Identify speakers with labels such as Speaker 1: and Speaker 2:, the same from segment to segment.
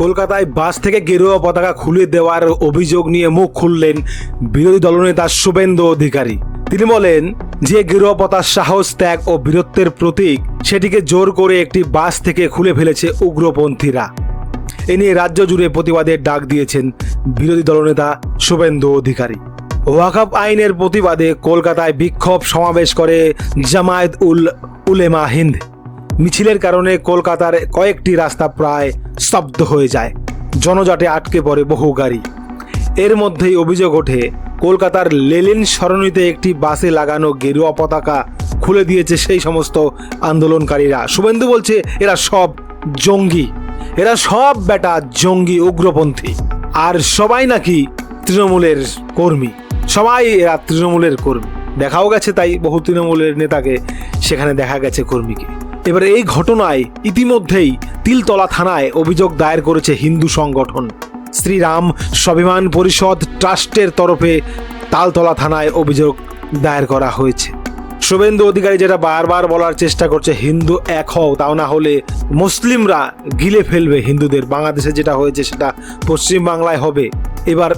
Speaker 1: কলকাতায় বাস থেকে গেরুয়া পতাকা খুলে দেওয়ার অভিযোগ নিয়ে মুখ খুললেন বিরোধী দলনেতা শুভেন্দু অধিকারী। তিনি বলেন, যে গেরুয়া পতার সাহস, ত্যাগ ও বীরত্বের প্রতীক, সেটিকে জোর করে একটি বাস থেকে খুলে ফেলেছে উগ্রপন্থীরা। এ নিয়ে রাজ্য জুড়ে প্রতিবাদের ডাক দিয়েছেন বিরোধী দলনেতা শুভেন্দু অধিকারী। ওয়াকাফ আইনের প্রতিবাদে কলকাতায় বিক্ষোভ সমাবেশ করে জামায়াত উল, উলেমা হিন্দ। মিছিলের কারণে কলকাতার কয়েকটি রাস্তা প্রায় স্তব্ধ হয়ে যায়। জনজাটে আটকে পড়ে বহু গাড়ি। এর মধ্যেই অভিযোগ ওঠে, কলকাতার লেলিন সরণিতে একটি বাসে লাগানো গেরুয়া পতাকা খুলে দিয়েছে সেই সমস্ত আন্দোলনকারীরা। শুভেন্দু বলছে, এরা সব জঙ্গি। এরা সব বেটা জঙ্গি উগ্রপন্থী। আর সবাই নাকি তৃণমূলের কর্মী। সবাই এরা তৃণমূলের কর্মী। দেখাও গেছে তাই বহু তৃণমূলের নেতাকে, সেখানে দেখা গেছে কর্মীকে। এবার এই ঘটনায় ইতিমধ্যেই তিলতলা থানায় অভিযোগ দায়ের করেছে হিন্দু সংগঠন। শ্রীরাম স্বাভিমান পরিষদ ট্রাস্টের তরফে তালতলা থানায় অভিযোগ দায়ের করা হয়েছে। শুভেন্দু অধিকারী যেটা বারবার বলার চেষ্টা করছে, হিন্দু এক হও, তাও না হলে মুসলিমরা গিলে ফেলবে হিন্দুদের। বাংলাদেশে যেটা হয়েছে সেটা পশ্চিম বাংলায় হবে। এবার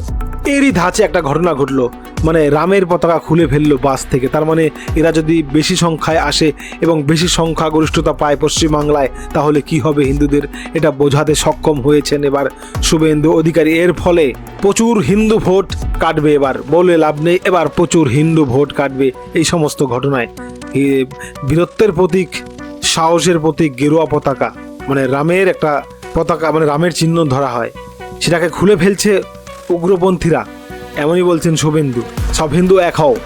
Speaker 1: এরই ধাঁচে একটা ঘটনা ঘটলো। মানে রামের পতাকা খুলে ফেলল বাস থেকে। তার মানে এরা যদি বেশি সংখ্যায় আসে এবং বেশি সংখ্যাগরিষ্ঠতা পায় পশ্চিমবাংলায়, তাহলে কি হবে হিন্দুদের? এটা বোঝাতে সক্ষম হয়েছেন এবার শুভেন্দু অধিকারী। এর ফলে প্রচুর হিন্দু ভোট কাটবে এবার। বলে লাভ নেই, এবার প্রচুর হিন্দু ভোট কাটবে এই সমস্ত ঘটনায়। বীরত্বের প্রতীক, সাহসের প্রতীক গেরুয়া পতাকা মানে রামের একটা পতাকা মানে রামের চিহ্ন ধরা হয়। সেটাকে খুলে ফেলছে উগ্রপন্থীরা। এমনই বলছেন শুভেন্দু, সব হিন্দু এক হও।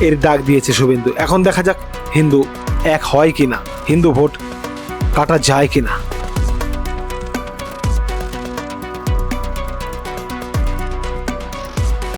Speaker 1: এর ডাক দিয়েছে শুভেন্দু। এখন দেখা যাক হিন্দু এক হয় কি না হিন্দু ভোট কাটা যায় কিনা।